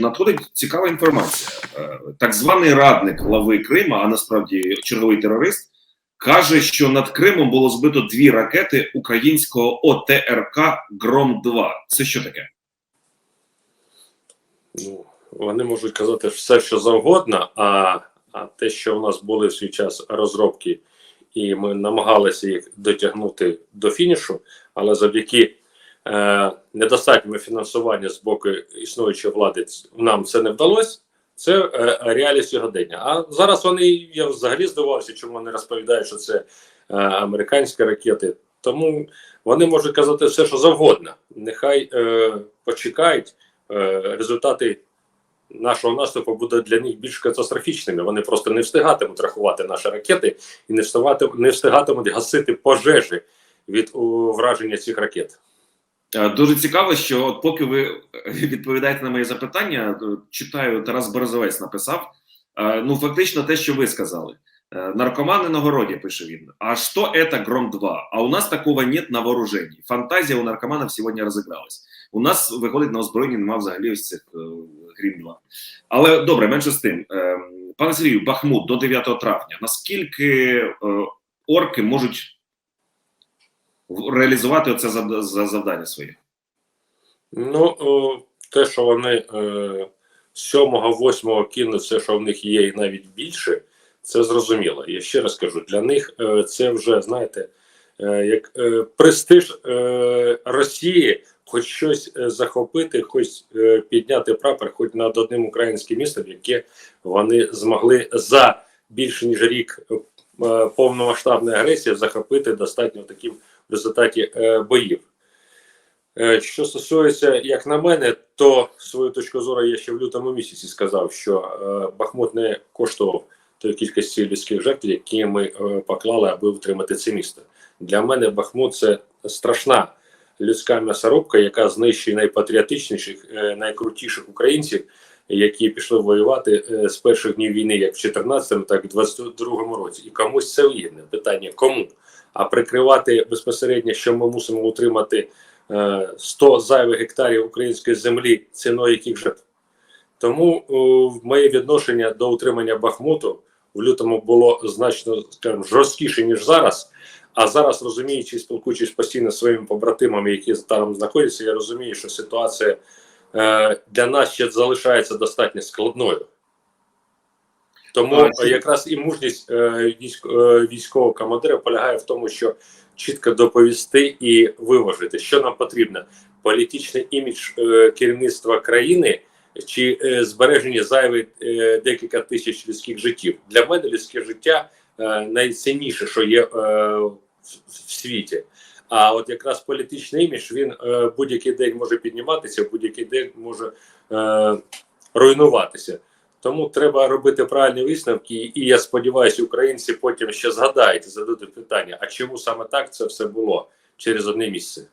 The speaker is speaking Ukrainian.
надходить цікава інформація. Е, Так званий радник глави Крима, а насправді черговий терорист, каже, що над Кримом було збито дві ракети українського ОТРК Гром 2 Це що таке? Ну, вони можуть казати все, що завгодно, а, а те, що у нас були в свій час розробки, і ми намагалися їх дотягнути до фінішу, але завдяки недостатньому фінансуванню з боку існуючої влади нам це не вдалося. Це е, реалії сьогодення. А зараз вони я взагалі здивувався, чому вони розповідають, що це е, американські ракети. Тому вони можуть казати все, що завгодно. Нехай е, почекають. Е, результати нашого наступу будуть для них більш катастрофічними. Вони просто не встигатимуть рахувати наші ракети і не встигатимуть, не встигатимуть гасити пожежі від враження цих ракет. Е, Дуже цікаво, що от поки ви відповідаєте на мої запитання, е, читаю, Тарас Березовець написав. е, Ну, фактично, те, що ви сказали. Е, Наркоманы на городе, пише він. А что это Гром-2? А у нас такого нет на вооружении. Фантазія у наркоманів сьогодні розігралась. У нас виходить на озброєнні нема взагалі ось цих е, Грім 2. Але добре, менше з тим. Е, пане Сергію, Бахмут до 9 травня. Наскільки е, орки можуть реалізувати оце зав- за- завдання своє? Ну, те, що вони е, 7-8 кинуть все, що в них є, і навіть більше, це зрозуміло. Я ще раз кажу, для них е, це вже, знаєте, е, як е, престиж е, Росії, хоч щось е, захопити, хоч е, підняти прапор, хоч над одним українським містом, яке вони змогли за більше ніж рік е, повномасштабної агресії захопити достатньо таким в результаті е, боїв. Е, Що стосується, як на мене, то свою точку зору я ще в лютому місяці сказав, що е, Бахмут не коштував тої кількості людських жертв, які ми поклали, аби утримати це місто. Для мене Бахмут це страшна людська м'ясорубка, яка знищує найпатріотичніших, найкрутіших українців, які пішли воювати е, з перших днів війни, як в 14-му, так і в 22-му році. І комусь це вигідне питання кому? А прикривати безпосередньо, що ми мусимо утримати е, 100 зайвих гектарів української землі, ціною яких жертв. Тому о, моє відношення до утримання Бахмуту в лютому було значно скажімо, жорсткіше, ніж зараз. А зараз, розуміючи, спілкуючись постійно зі своїми побратимами, які там знаходяться, я розумію, що ситуація е, для нас ще залишається достатньо складною. Тому е, якраз і мужність е, е, військового командира полягає в тому, що чітко доповісти і виважити, що нам потрібно: політичний імідж е, керівництва країни чи е, збереження зайвих е, декілька тисяч людських життів. Для мене людське життя е, найцінніше, що є е, в світі. А от якраз політичний імідж він е, будь-який день може підніматися, будь-який день може е, руйнуватися. Тому треба робити правильні висновки, і я сподіваюся, українці потім ще згадають зададуть питання: а чому саме так це все було через одне місце?